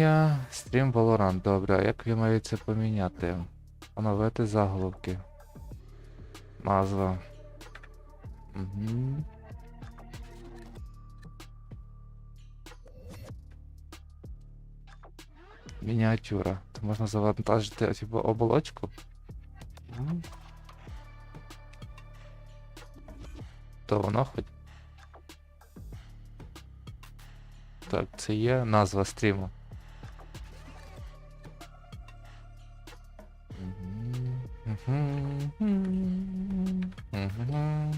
Питання. Стрім Valorant. Добре, а як я маю це поміняти? Оновити заголовки. Назва. Угу. Мініатюра. То можна завантажити типу, оболочку. То воно хоч. Так, це є назва стріму. Мгм. Мгм.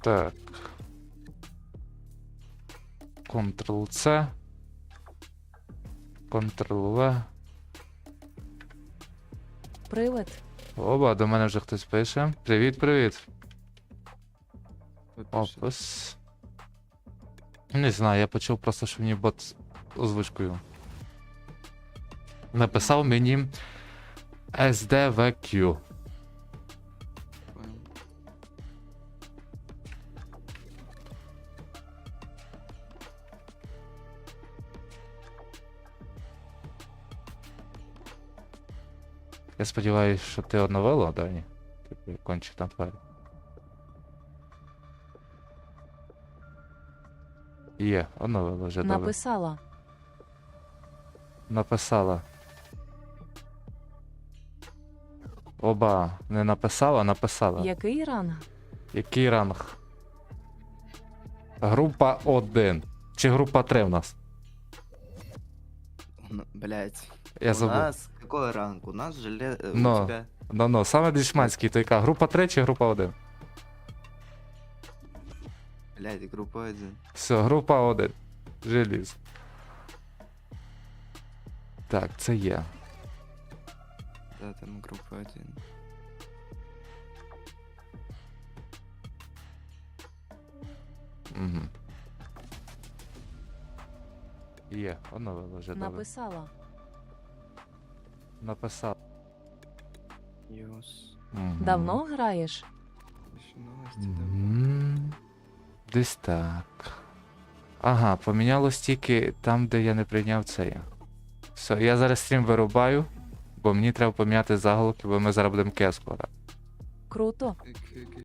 Так. Ctrl-C. Ctrl-V. Привид. Оба, до мене вже хтось пише. Привіт, привіт. Опис. Не знаю, я почув просто, що мені бот з озвучкою. Написав мені SDVQ. Я сподіваюся, що ти оновила, Дані? Типу, конче там файл. Є, оновила вже добре. Написала. Написала. Оба, не написала, написала. Який ранг? Який ранг? Група 1. Чи група 3 в нас? Ну, Блять. Я у забув. нас какой ранг? У нас желе... э, Но. У тебя... Ну, ну, саме дешманський, то яка? Група 3 чи група 1? Блять, группа 1. Все, група 1. Желіз. Так, це є. Да, там группа 1. Угу. Є, оновила вже добре. Написала. Написав. Юс. Мгм. Давно граєш? Там. Мгм. Десь так. Ага, помінялось тільки там, де я не прийняв цей. Все, я зараз стрім вирубаю, бо мені треба поміняти заголовки, бо ми зараз будемо кеску грати. Круто.